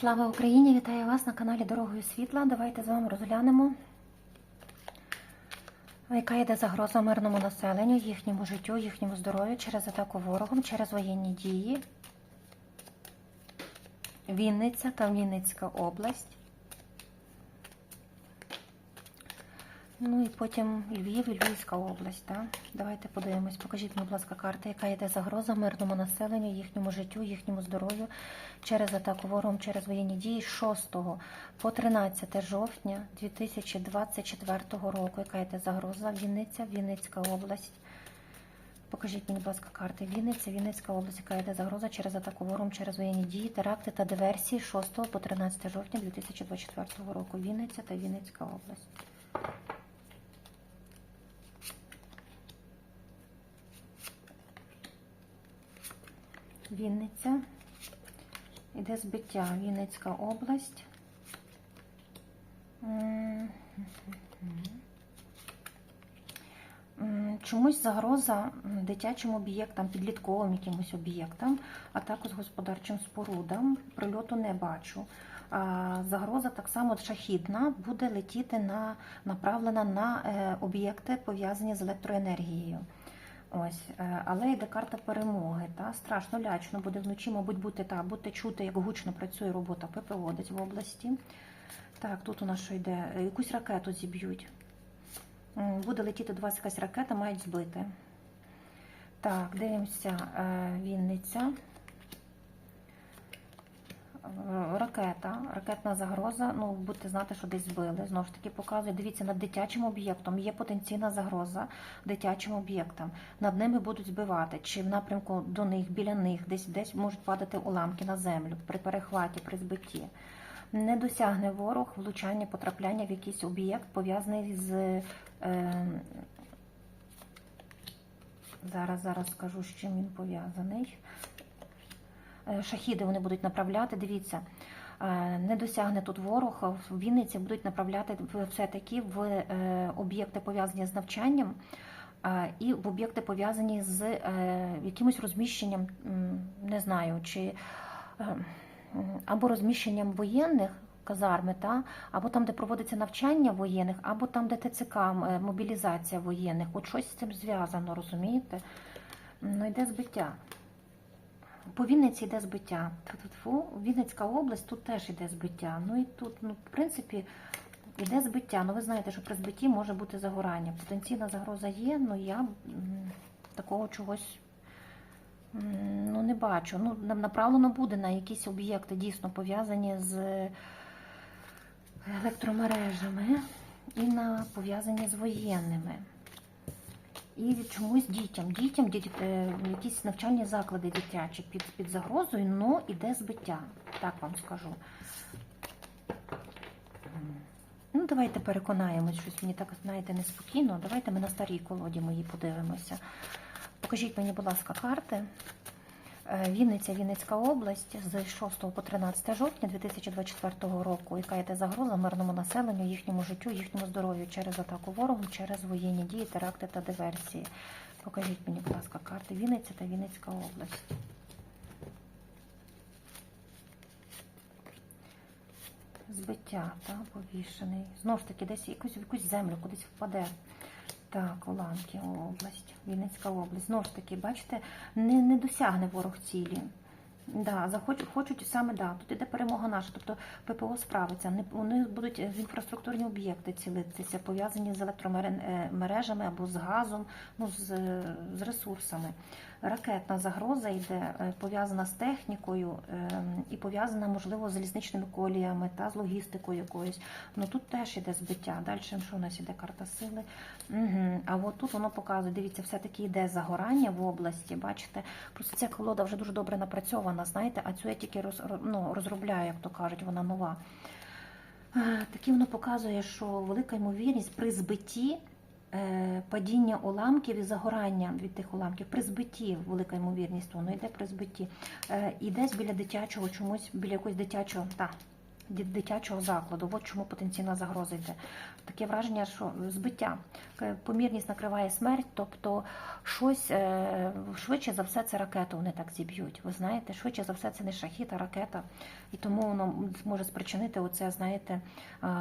Слава Україні! Вітаю вас на каналі Дорогою Світла. Давайте з вами розглянемо, яка йде загроза мирному населенню, їхньому життю, їхньому здоров'ю через атаку ворогом, через воєнні дії. Вінниця та Вінницька область. Ну і потім Львів і Львівська область. Так? Давайте подивимось. Покажіть, будь ласка, карти, яка йде загроза мирному населенню, їхньому життю, їхньому здоров'ю через атаку ворогом, через воєнні дії 6 по 13 жовтня 2024 року. Яка йде загроза? Вінниця, Вінницька область. Покажіть мені, будь ласка, карти. Вінниця, Вінницька область, яка йде загроза через атаку ворогом, через воєнні дії, теракти та диверсії 6 по 13 жовтня 2024 року. Вінниця та Вінницька область. Вінниця. Іде збиття. Вінницька область. Чомусь загроза дитячим об'єктам, підлітковим якимось об'єктам, а також господарчим спорудам. Прильоту не бачу. Загроза так само шахідна буде летіти на направлена на е, об'єкти, пов'язані з електроенергією. Ось, е, але йде карта перемоги. Та страшно лячно буде вночі, мабуть, бути та будете чути, як гучно працює робота ППО десь в області. Так, тут у нас що йде? Е, Якусь ракету зіб'ють. Буде летіти до вас якась ракета, мають збити. Так, дивимося, е, Вінниця. Е, Ракета, ракетна загроза. Ну, будете знати, що десь збили. Знову ж таки, показує. Дивіться, над дитячим об'єктом є потенційна загроза дитячим об'єктам. Над ними будуть збивати, чи в напрямку до них, біля них, десь десь можуть падати уламки на землю при перехваті, при збитті. Не досягне ворог влучання, потрапляння в якийсь об'єкт, пов'язаний з. Е, зараз, зараз скажу, з чим він пов'язаний. Е, Шахіди вони будуть направляти. Дивіться, е, не досягне тут ворог. В Вінниці будуть направляти все-таки в е, об'єкти пов'язані з навчанням і в об'єкти пов'язані з якимось розміщенням, не знаю, чи або розміщенням воєнних. Казарми, та або там, де проводиться навчання воєнних, або там, де ТЦК, мобілізація воєнних. От щось з цим зв'язано, розумієте? Ну, йде збиття. По Вінниці йде збиття. Тьфу-тьфу-тьфу. Вінницька область тут теж йде збиття. Ну і тут, ну, в принципі, йде збиття. Ну, ви знаєте, що при збитті може бути загорання. Потенційна загроза є, але я такого чогось ну, не бачу. Ну, направлено буде на якісь об'єкти, дійсно пов'язані з електромережами і на пов'язані з воєнними. І чомусь дітям. Дітям діт- е, якісь навчальні заклади дитячі під, під загрозою, але іде збиття. Так вам скажу. Ну, давайте переконаємось, щось мені так, знаєте, неспокійно. Давайте ми на старій колоді мої подивимося. Покажіть мені, будь ласка, карти. Е, Вінниця, Вінницька область з 6 по 13 жовтня 2024 року, яка йде загроза мирному населенню, їхньому життю, їхньому здоров'ю через атаку ворогу, через воєнні дії, теракти та диверсії. Покажіть мені, будь ласка, карти Вінниця та Вінницька область. Збиття, та, повішений. Знову ж таки, десь якусь, в якусь землю, кудись впаде. Так, Оланки, область, Вінницька область. Знову ж таки, бачите, не, не досягне ворог цілі. Да, захочуть, хочуть саме да, тут іде перемога наша, тобто ППО справиться. Вони будуть інфраструктурні об'єкти цілитися, пов'язані з електромережами або з газом, ну, з, з ресурсами. Ракетна загроза йде е, пов'язана з технікою е, і пов'язана, можливо, з залізничними коліями та з логістикою якоюсь. Ну тут теж іде збиття. Далі що у нас іде карта сили? Угу. А от тут воно показує, дивіться, все-таки йде загорання в області. Бачите, просто ця колода вже дуже добре напрацьована, знаєте, а цю я тільки роз, ну, розробляю, як то кажуть, вона нова. Е, Такі воно показує, що велика ймовірність при збитті падіння уламків і загорання від тих уламків. При збитті велика ймовірність, воно йде при збитті. Е, І біля дитячого чомусь, біля якогось дитячого, та, дитячого закладу. От чому потенційна загроза йде. Таке враження, що збиття. Е, Помірність накриває смерть, тобто щось е, швидше за все це ракету вони так зіб'ють. Ви знаєте, швидше за все це не шахіт, а ракета. І тому воно може спричинити оце, знаєте,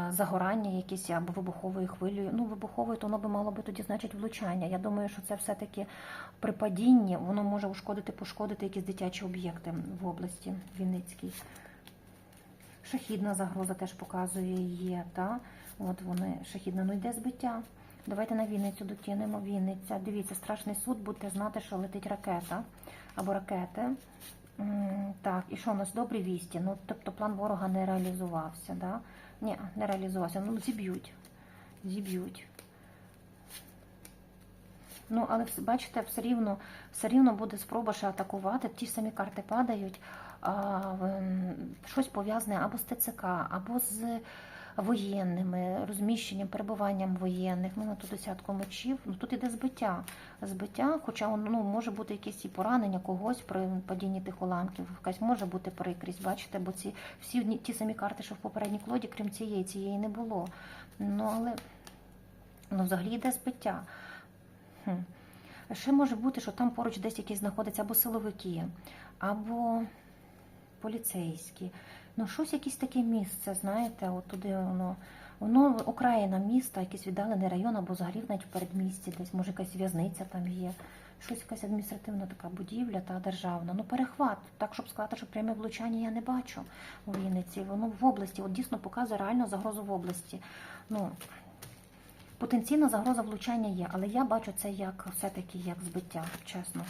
загорання якесь або вибуховою хвилею. Ну, вибуховою, то воно би мало би тоді значить влучання. Я думаю, що це все-таки при падінні воно може ушкодити, пошкодити якісь дитячі об'єкти в області Вінницькій. Шахідна загроза теж показує є, та? От вони шахідна, ну йде збиття. Давайте на Вінницю дотягнемо. Вінниця. Дивіться, страшний суд, будете знати, що летить ракета або ракети. Так, і що у нас добрі вісті? Ну, тобто план ворога не реалізувався, да? Ні, не реалізувався. Ну, зіб'ють. Зіб'ють. Ну, але бачите, все рівно, все рівно буде спроба ще атакувати. Ті ж самі карти падають. А, щось пов'язане або з ТЦК, або з воєнними, розміщенням, перебуванням воєнних. Ну, на ту десятку мечів. Ну, тут іде збиття. Збиття, хоча ну, може бути якесь і поранення когось при падінні тих уламків. Якась може бути прикрість, бачите, бо ці всі ті самі карти, що в попередній колоді, крім цієї, цієї не було. Ну, але ну, взагалі йде збиття. Хм. Ще може бути, що там поруч десь якісь знаходяться або силовики, або поліцейські. Ну, щось якесь таке місце, знаєте, от туди воно. Воно окраїна міста, якийсь віддалений район, або взагалі навіть в передмісті, десь, може, якась в'язниця там є. Щось якась адміністративна така будівля та державна. Ну, перехват. Так, щоб сказати, що пряме влучання я не бачу у Вінниці. Воно в області, от дійсно показує реальну загрозу в області. Ну, Потенційна загроза влучання є, але я бачу це як все-таки як збиття, чесно.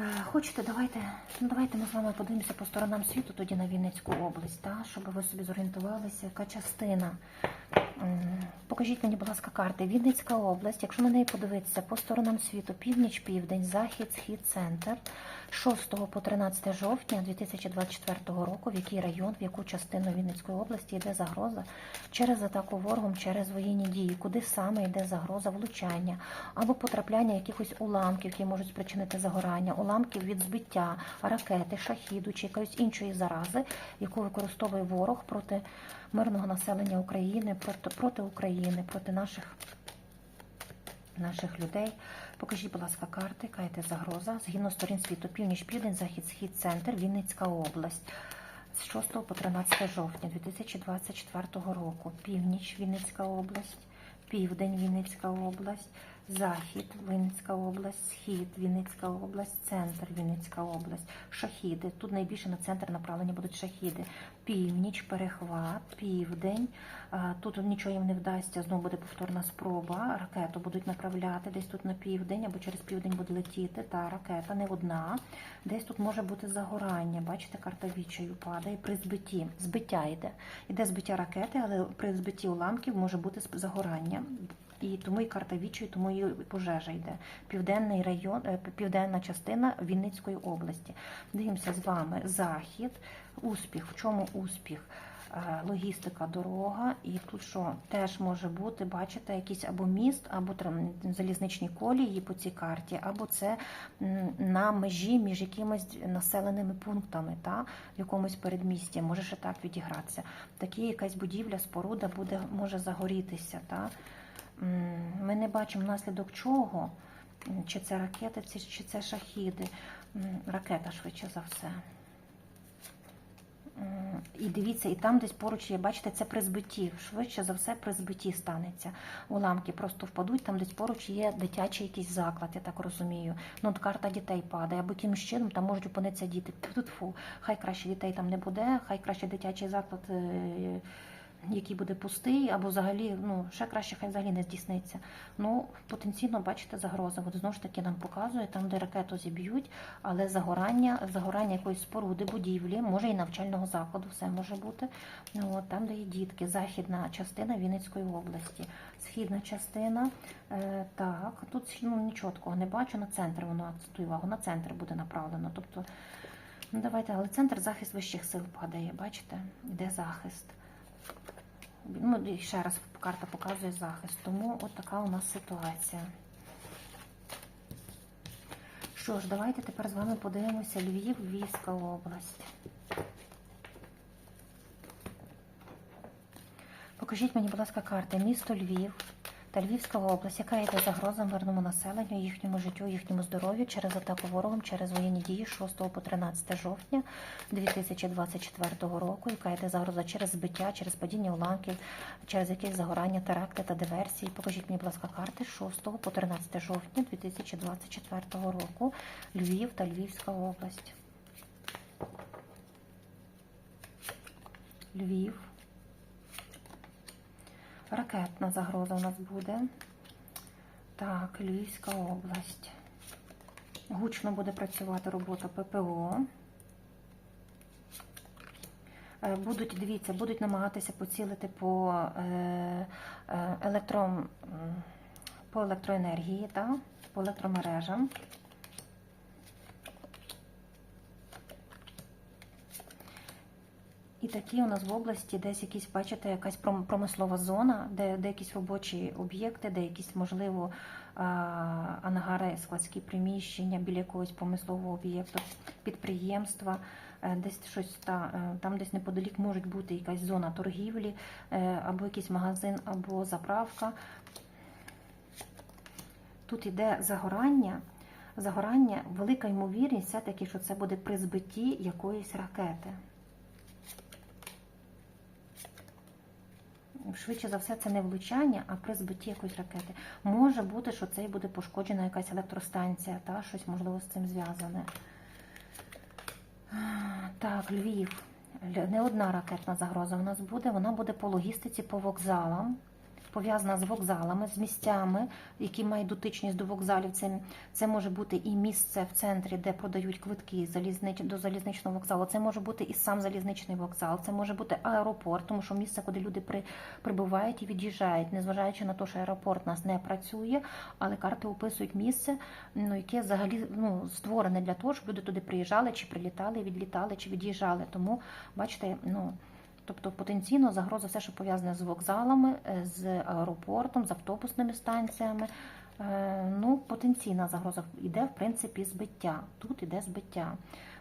Е, Хочете, давайте, ну давайте ми з вами подивимося по сторонам світу, тоді на Вінницьку область, та, щоб ви собі зорієнтувалися, яка частина. Покажіть мені, будь ласка, карти. Вінницька область, якщо на неї подивитися по сторонам світу, північ, південь, захід, схід, центр, 6 по 13 жовтня 2024 року, в який район, в яку частину Вінницької області йде загроза через атаку ворогом, через воєнні дії, куди саме йде загроза влучання або потрапляння якихось уламків, які можуть спричинити загорання, уламків від збиття ракети, шахіду чи якоїсь іншої зарази, яку використовує ворог проти мирного населення України, проти, проти України, проти наших наших людей. Покажіть, будь ласка, карти, яка йде загроза. Згідно сторін світу, північ, південь, захід, схід, центр, Вінницька область. З 6 по 13 жовтня 2024 року. Північ, Вінницька область, південь, Вінницька область, захід, Вінницька область, схід, Вінницька область, центр, Вінницька область, шахіди. Тут найбільше на центр направлені будуть шахіди. Північ, перехват, південь. А, Тут нічого їм не вдасться, знову буде повторна спроба. Ракету будуть направляти десь тут на південь, або через південь буде летіти. Та ракета не одна. Десь тут може бути загорання. Бачите, карта відчаю падає при збитті. Збиття йде. Іде збиття ракети, але при збитті уламків може бути загорання. І тому і карта відчаю, тому і пожежа йде. Південний район, е, південна частина Вінницької області. Дивимося з вами захід, успіх. В чому успіх? Е, Логістика, дорога, і тут що теж може бути, бачите, якийсь або міст, або трам- залізничні колії по цій карті, або це на межі між якимись населеними пунктами, та в якомусь передмісті, може ще так відігратися. Такі якась будівля, споруда буде може загорітися. Та? Ми не бачимо внаслідок чого, чи це ракети, чи це шахіди. Ракета швидше за все. М, І дивіться, і там десь поруч є, бачите, це при збитті. Швидше за все при збитті станеться. Уламки просто впадуть, там десь поруч є дитячий якийсь заклад, я так розумію. Ну, карта дітей падає, або якимось чином там можуть опинитися діти. Тут фу, хай краще дітей там не буде, хай краще дитячий заклад. Який буде пустий, або взагалі, ну ще краще, хай взагалі не здійсниться. Ну, потенційно, бачите, загроза. От знову ж таки нам показує, там, де ракету зіб'ють, але загорання, загорання якоїсь споруди, будівлі, може і навчального закладу, все може бути. Ну, от, там, де є дітки, західна частина Вінницької області, східна частина. Е, так, тут ну, нічого такого не бачу. На центр воно акцентую увагу, на центр буде направлено. Тобто, ну давайте, але центр захист вищих сил падає, бачите, де захист ну ще раз карта показує захист. Тому от така у нас ситуація. Що ж, давайте тепер з вами подивимося Львів, Львівська область. Покажіть мені, будь ласка, карти. Місто Львів та Львівська область, яка йде загроза мирному населенню, їхньому життю, їхньому здоров'ю через атаку ворогом, через воєнні дії 6 по 13 жовтня 2024 року, яка йде загроза через збиття, через падіння уламків, через якісь загорання, теракти та диверсії. Покажіть мені, будь ласка, карти 6 по 13 жовтня 2024 року. Львів та Львівська область. Львів. Ракетна загроза у нас буде. Так, Львівська область. Гучно буде працювати робота ППО. Е, Будуть, дивіться, будуть намагатися поцілити по, е, е, електро, по електроенергії, та, по електромережам. Такі у нас в області десь якісь, бачите, якась промислова зона, де, де якісь робочі об'єкти, де якісь, можливо, ангари, складські приміщення біля якогось промислового об'єкту, підприємства, е, десь щось та, е, там десь неподалік може бути якась зона торгівлі, е, або якийсь магазин, або заправка. Тут йде загорання. Загорання, велика ймовірність все-таки, що це буде при збитті якоїсь ракети. Швидше за все, це не влучання, а при збитті якоїсь ракети. Може бути, що це і буде пошкоджена якась електростанція, та щось можливо з цим зв'язане. Так, Львів. Не одна ракетна загроза у нас буде. Вона буде по логістиці, по вокзалам, пов'язана з вокзалами, з місцями, які мають дотичність до вокзалів. Це, це може бути і місце в центрі, де продають квитки залізнич, до залізничного вокзалу. Це може бути і сам залізничний вокзал, це може бути аеропорт, тому що місце, куди люди при, прибувають і від'їжджають, незважаючи на те, що аеропорт у нас не працює, але карти описують місце, ну, яке взагалі ну, створене для того, щоб люди туди приїжджали, чи прилітали, відлітали, чи від'їжджали. Тому, бачите, ну. Тобто потенційно загроза все, що пов'язане з вокзалами, е, з аеропортом, з автобусними станціями. Е, Ну, потенційна загроза йде, в принципі, збиття. Тут іде збиття.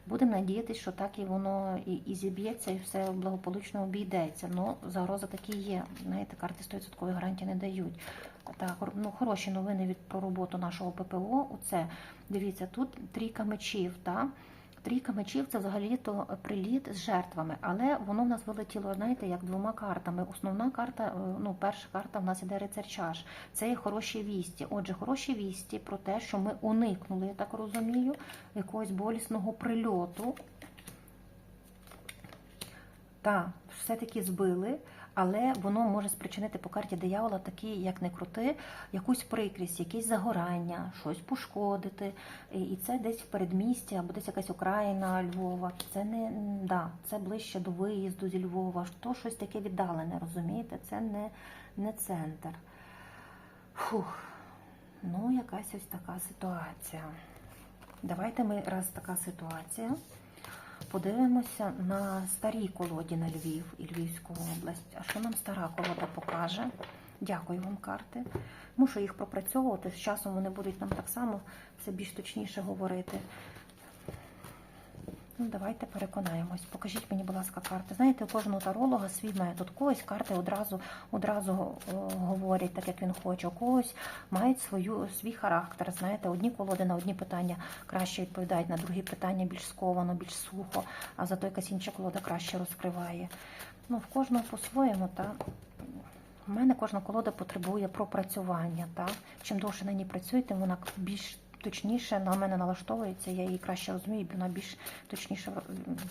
Будемо надіятися, що так і воно і, і зіб'ється, і все благополучно обійдеться. Ну, загроза такі є. Знаєте, карти 100% гарантії не дають. Так, ну, хороші новини від про роботу нашого ППО. Оце дивіться, тут трійка мечів. Та? Трійка мечів це взагалі то приліт з жертвами, але воно в нас вилетіло, знаєте, як двома картами. Основна карта, е, ну, перша карта в нас іде рицар чаш. Це є хороші вісті. Отже, хороші вісті про те, що ми уникнули, я так розумію, якогось болісного прильоту. Так, все-таки збили, але воно може спричинити по карті диявола такі, як не крути, якусь прикрість, якесь загорання, щось пошкодити. І це десь в передмісті або десь якась окраїна Львова. Це не да, це ближче до виїзду зі Львова. То щось таке віддалене, розумієте? Це не, не центр. Фух. Ну, якась ось така ситуація. Давайте ми, раз така ситуація, подивимося на старій колоді на Львів і Львівську область. А що нам стара колода покаже? Дякую вам, карти. Мушу їх пропрацьовувати. З часом вони будуть нам так само все більш точніше говорити. Ну, давайте переконаємось. Покажіть мені, будь ласка, карти. Знаєте, у кожного таролога свій метод. Когось карти одразу одразу говорять, так як він хоче, у когось мають свою, свій характер. Знаєте, одні колоди на одні питання краще відповідають, на другі питання більш сковано, більш сухо, а зато якась інша колода краще розкриває. Ну, в кожного по-своєму, та у мене кожна колода потребує пропрацювання. Та? Чим довше на ній працюєте, вона більш точніше на мене налаштовується, я її краще розумію, вона більш точніше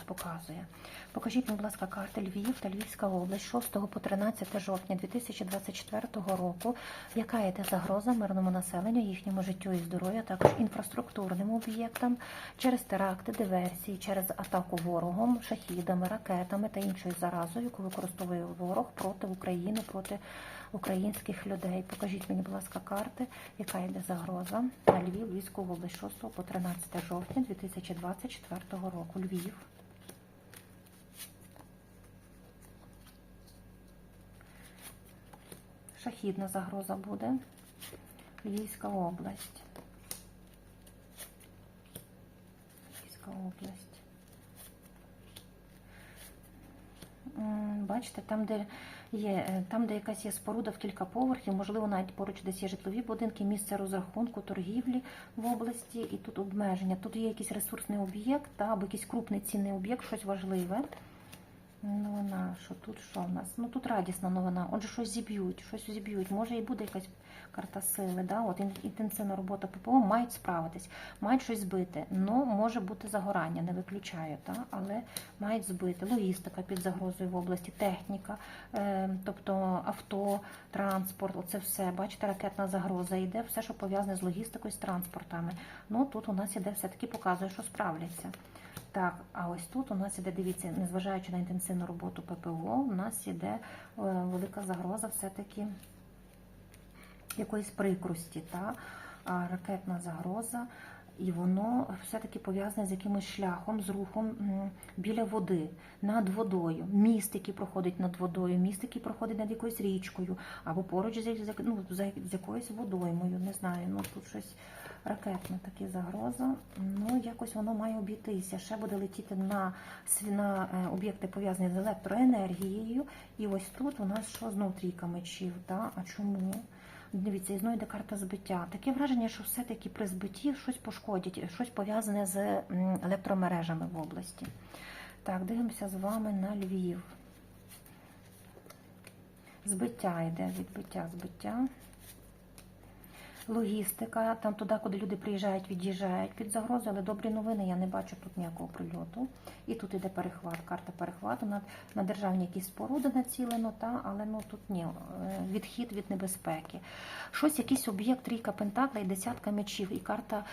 показує. Покажіть, будь ласка, карти Львів та Львівська область 6 по 13 жовтня 2024 року. Яка йде загроза мирному населенню, їхньому життю і здоров'ю, також інфраструктурним об'єктам через теракти, диверсії, через атаку ворогом, шахідами, ракетами та іншою заразою, яку використовує ворог проти України, проти українських людей. Покажіть мені, будь ласка, карти, яка йде загроза на Львів, Львівську область 6 по 13 жовтня 2024 року. Львів. Шахідна загроза буде. Львівська область. Львівська область. Бачите, там, де є, е, там, де якась є споруда в кілька поверхів, можливо, навіть поруч десь є житлові будинки, місце розрахунку, торгівлі в області, і тут обмеження. Тут є якийсь ресурсний об'єкт, та, або якийсь крупний цінний об'єкт, щось важливе. Новина, що тут що в нас? Ну тут радісна новина. Отже, щось зіб'ють, щось зіб'ють. Може і буде якась карта сили. Да? От інтенсивна робота ППО мають справитись, мають щось збити. Ну, може бути загорання, не виключаю, та? але мають збити. Логістика під загрозою в області, техніка, е, тобто авто, транспорт, оце все. Бачите, ракетна загроза йде, все, що пов'язане з логістикою, з транспортами. Ну тут у нас іде все-таки показує, що справляться. Так, а ось тут у нас іде, дивіться, незважаючи на інтенсивну роботу ППО, у нас іде е, велика загроза все-таки якоїсь прикрості, та? ракетна загроза, і воно все-таки пов'язане з якимось шляхом, з рухом біля води, над водою, міст, який проходить над водою, міст, який проходить над якоюсь річкою, або поруч з, ну, з, якоюсь водоймою, не знаю, ну тут щось ракетна таки загроза. Ну, якось воно має обійтися. Ще буде летіти на, на е, об'єкти пов'язані з електроенергією. І ось тут у нас що знов трійка мечів. Да? А чому? Дивіться, і знову йде карта збиття. Таке враження, що все-таки при збитті щось пошкодять, щось пов'язане з електромережами в області. Так, дивимося з вами на Львів. Збиття йде, відбиття, збиття. Логістика, там туди, куди люди приїжджають, від'їжджають під загрозою, але добрі новини, я не бачу тут ніякого прильоту. І тут іде перехват, карта перехвату на, на державні якісь споруди націлено, та, але ну тут ні, е, відхід від небезпеки. Щось, якийсь об'єкт, трійка пентакла і десятка мечів, і карта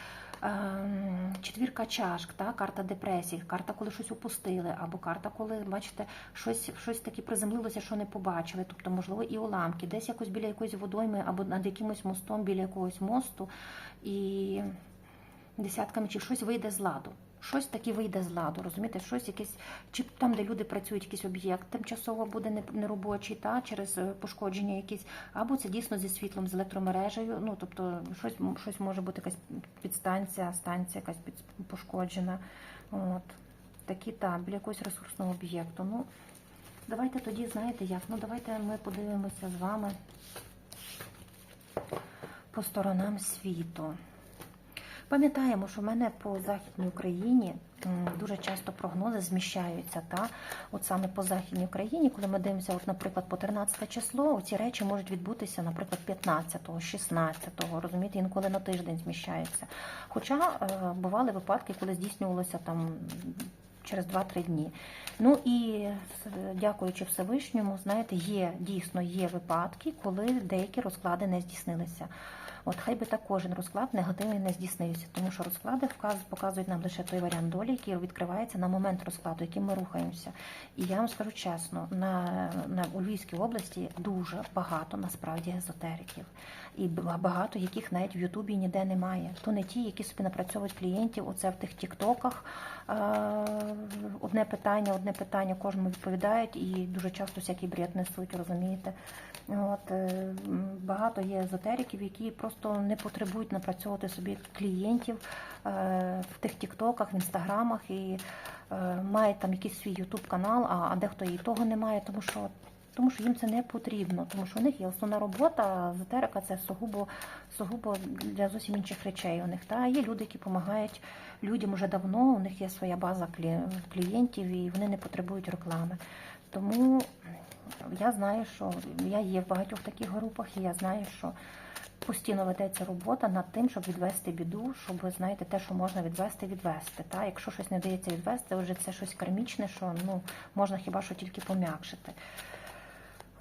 четвірка чашк, та, карта депресії, карта, коли щось опустили, або карта, коли, бачите, щось, щось таке приземлилося, що не побачили. Тобто, можливо, і уламки, десь якось біля якоїсь водойми, або над якимось мостом, біля якогось мосту, і десятка мечів, щось вийде з ладу. Щось таке вийде з ладу, розумієте, щось якесь, чи там, де люди працюють, якийсь об'єкт тимчасово буде неробочий, та через е, пошкодження якісь, або це дійсно зі світлом, з електромережею. Ну тобто, щось щось може бути якась підстанція, станція якась під, пошкоджена. От такі та біля якогось ресурсного об'єкту. Ну давайте тоді, знаєте як? Ну давайте ми подивимося з вами по сторонам світу. Пам'ятаємо, що в мене по Західній Україні дуже часто прогнози зміщаються. Та? От саме по Західній Україні, коли ми дивимося, от, наприклад, по 13 число, ці речі можуть відбутися, наприклад, 15-го, 16-го, розумієте, інколи на тиждень зміщаються. Хоча е, бували випадки, коли здійснювалося там через 2-3 дні. Ну і дякуючи Всевишньому, знаєте, є дійсно є випадки, коли деякі розклади не здійснилися. От хай би так кожен розклад негативний не здійснився, тому що розклади показують нам лише той варіант долі, який відкривається на момент розкладу, яким ми рухаємося. І я вам скажу чесно, на, на у Львівській області дуже багато насправді езотериків, і багато яких навіть в Ютубі ніде немає. То не ті, які собі напрацьовують клієнтів, оце в тих тіктоках. Одне питання, одне питання кожному відповідають, і дуже часто всякий бред несуть, розумієте. От, е, багато є езотериків, які просто не потребують напрацьовувати собі клієнтів е, в тих тіктоках, в інстаграмах і е, мають там якийсь свій ютуб канал, а, дехто і того не має, тому що. Тому що їм це не потрібно, тому що у них є основна робота, а езотерика це сугубо, сугубо для зовсім інших речей. У них та є люди, які допомагають людям уже давно. У них є своя база клієнтів, і вони не потребують реклами. Тому я знаю, що я є в багатьох таких групах, і я знаю, що постійно ведеться робота над тим, щоб відвести біду, щоб знаєте, те, що можна відвести, відвести. Та якщо щось не дається відвести, вже це щось кармічне, що ну можна хіба що тільки пом'якшити.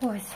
Ось.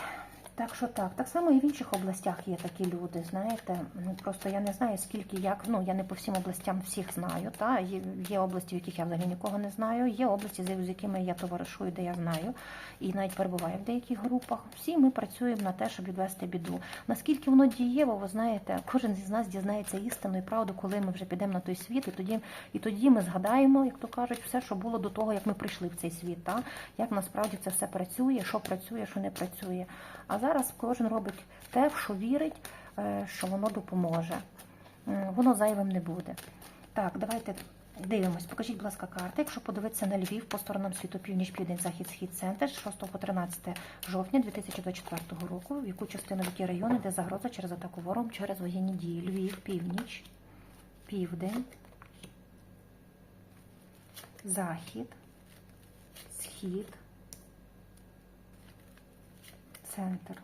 Так що так. Так само і в інших областях є такі люди, знаєте. Ну, Просто я не знаю, скільки як. Ну, я не по всім областям всіх знаю. Та? Є, є області, в яких я взагалі нікого не знаю, є області, з якими я товаришую, де я знаю, і навіть перебуваю в деяких групах. Всі ми працюємо на те, щоб відвести біду. Наскільки воно дієво, ви знаєте, кожен з нас дізнається істину і правду, коли ми вже підемо на той світ, і тоді, і тоді ми згадаємо, як то кажуть, все, що було до того, як ми прийшли в цей світ. Та? Як насправді це все працює, що працює, що не працює. А зараз кожен робить те, в що вірить, е, що воно допоможе. Воно зайвим не буде. Так, давайте Дивимось, покажіть, будь ласка, карти. Якщо подивитися на Львів по сторонам світу північ, південь, захід, схід, центр з 6 по 13 жовтня 2024 року, в яку частину в які райони, де загроза через атаку ворогом через воєнні дії. Львів, північ, південь, захід, схід, центр.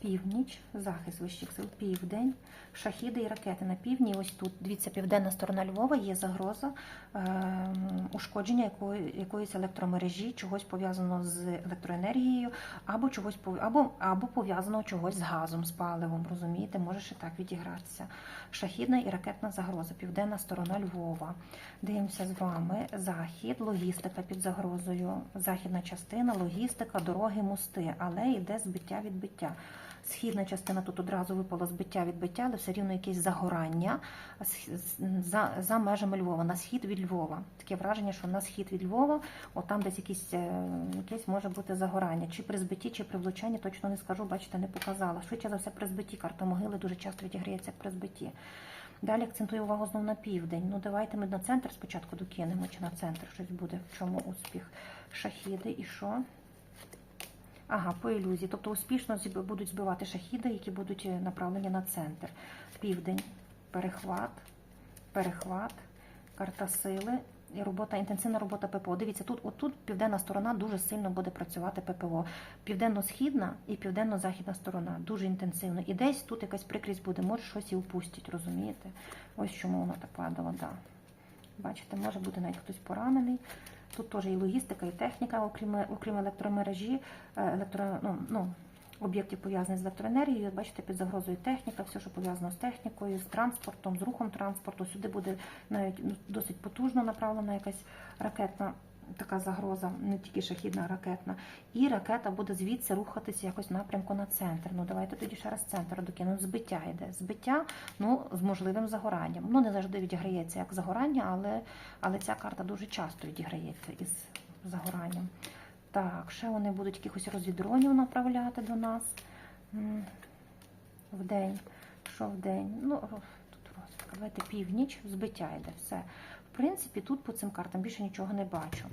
Північ, захист вищих сил, південь, шахіди і ракети на півдні. Ось тут, дивіться, південна сторона Львова є загроза е, ушкодження якої, якоїсь електромережі, чогось пов'язаного з електроенергією, або чогось або, або пов'язаного чогось з газом, з паливом. Розумієте, може ще так відігратися. Шахідна і ракетна загроза, південна сторона Львова. Дивимося з вами. Захід, логістика під загрозою, західна частина, логістика, дороги, мости, але йде збиття відбиття. Східна частина тут одразу випало збиття відбиття, але все рівно якесь загорання за, за межами Львова, на схід від Львова. Таке враження, що на схід від Львова, от там десь якісь, е, якесь може бути загорання. Чи при збитті, чи при влучанні, точно не скажу, бачите, не показала. Швидше за все при збитті. Карта могили дуже часто відіграється як при збитті. Далі акцентую увагу знову на південь. Ну давайте ми на центр спочатку докинемо, чи на центр щось буде. В чому успіх? Шахіди і що? Ага, по ілюзії. Тобто успішно будуть збивати шахіди, які будуть е, направлені на центр. Південь, перехват, перехват, карта сили. І робота, інтенсивна робота ППО. Дивіться, тут, отут південна сторона дуже сильно буде працювати ППО. Південно-східна і південно-західна сторона дуже інтенсивно. І десь тут якась прикрість буде, може щось і упустять, розумієте? Ось чому воно так падало, да. Бачите, може бути навіть хтось поранений. Тут теж і логістика, і техніка, окрім, окрім електромережі, е, електро, ну, ну, об'єктів пов'язаних з електроенергією. Бачите, під загрозою техніка, все, що пов'язано з технікою, з транспортом, з рухом транспорту. Сюди буде навіть ну, досить потужно направлена якась ракетна така загроза, не тільки шахідна, ракетна. І ракета буде звідси рухатися якось в напрямку на центр. Ну давайте тоді ще раз центр докинемо. Збиття йде. Збиття ну, з можливим загоранням. Ну не завжди відіграється як загорання, але, але ця карта дуже часто відіграється із загоранням. Так, ще вони будуть якихось розвідронів направляти до нас в день. Що в день? Ну, тут розвідка. Давайте північ, збиття йде. Все. Принципі, тут по цим картам більше нічого не бачу.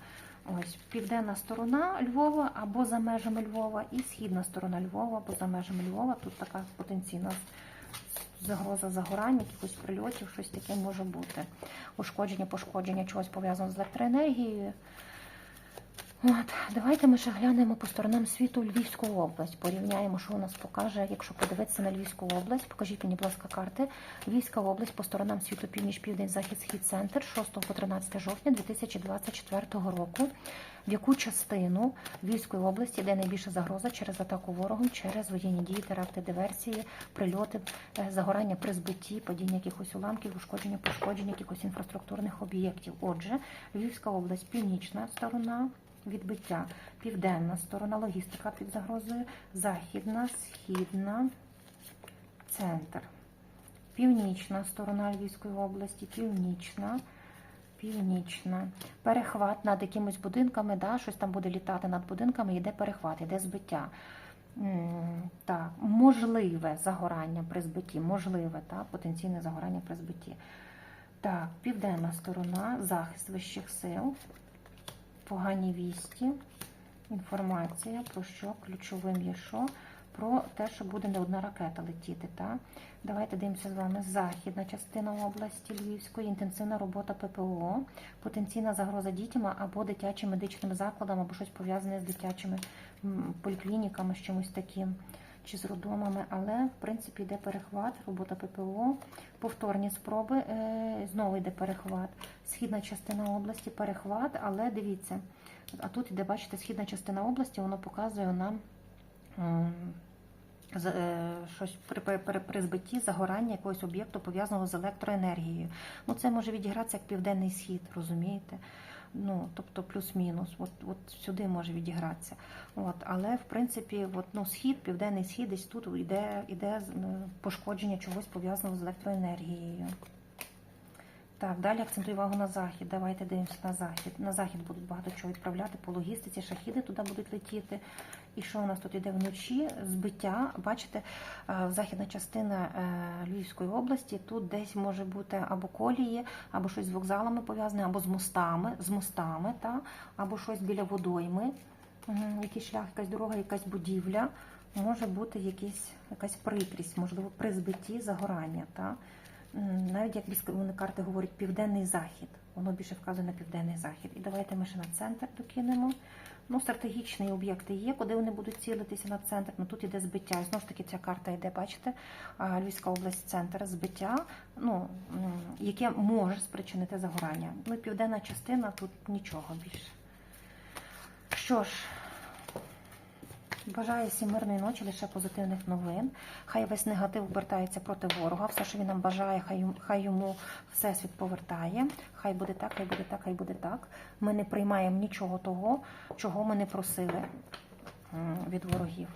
Ось південна сторона Львова або за межами Львова, і східна сторона Львова або за межами Львова. Тут така потенційна загроза загорання, якихось прильотів, щось таке може бути. Ушкодження, пошкодження чогось пов'язаного з електроенергією. От, давайте ми ще глянемо по сторонам світу Львівську область. Порівняємо, що у нас покаже, якщо подивитися на Львівську область. Покажіть мені, будь ласка, карти. Львівська область по сторонам світу північ, південь, захід, схід, центр 6 по 13 жовтня 2024 року. В яку частину Львівської області йде найбільша загроза через атаку ворогом, через воєнні дії, теракти, диверсії, прильоти, е, загорання при збитті, падіння якихось уламків, ушкодження, пошкодження якихось інфраструктурних об'єктів. Отже, Львівська область, північна сторона відбиття, південна сторона, логістика під загрозою, західна, східна, центр. Північна сторона Львівської області, північна, північна. Перехват над якимись будинками, да, щось там буде літати над будинками, йде перехват, йде збиття. Так, можливе загорання при збитті, можливе, так, потенційне загорання при збитті. Так, південна сторона, захист вищих сил, погані вісті, інформація про що ключовим є що, про те, що буде не одна ракета летіти. Так? Давайте дивимося з вами західна частина області Львівської, інтенсивна робота ППО, потенційна загроза дітям або дитячим медичним закладам, або щось пов'язане з дитячими поліклініками, з чимось таким. Чи з роддомами, але в принципі йде перехват, робота ППО, повторні спроби, е, знову йде перехват. Східна частина області перехват, але дивіться, а тут іде, бачите, східна частина області, воно показує нам е, щось при, при, при збитті загорання якогось об'єкту пов'язаного з електроенергією. Ну, це може відігратися як південний схід, розумієте? Ну, тобто плюс-мінус, от, от сюди може відігратися. От, але в принципі, от, ну, схід, південний схід, десь тут йде, йде ну, пошкодження чогось пов'язаного з електроенергією. Так, далі акцентую увагу на захід. Давайте дивимося на захід. На захід будуть багато чого відправляти по логістиці, шахіди туди будуть летіти. І що у нас тут іде вночі? Збиття. Бачите, е, західна частина е, Львівської області. Тут десь може бути або колії, або щось з вокзалами пов'язане, або з мостами, з мостами, та? або щось біля водойми. Якийсь шлях, якась дорога, якась будівля. Може бути якийсь, якась прикрість, можливо, при збитті загорання. Та? Навіть як вони карти говорять південний захід, воно більше вказує на південний захід. І давайте ми ще на центр докинемо. Ну, стратегічні об'єкти є, куди вони будуть цілитися на центр. Ну тут іде збиття. Знову ж таки, ця карта йде, бачите, Львівська область, центр збиття, ну яке може спричинити загорання. Ну і південна частина тут нічого більше. Що ж, Бажаю всім мирної ночі, лише позитивних новин. Хай весь негатив обертається проти ворога. Все, що він нам бажає, хай, хай йому всесвіт повертає. Хай буде так, хай буде так, хай буде так. Ми не приймаємо нічого того, чого ми не просили від ворогів.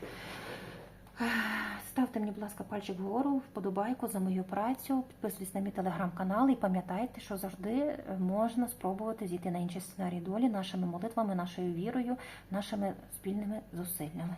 Ставте мені, будь ласка, пальчик вгору, вподобайку за мою працю, підписуйтесь на мій телеграм-канал і пам'ятайте, що завжди е, можна спробувати зійти на інші сценарії долі нашими молитвами, нашою вірою, нашими спільними зусиллями.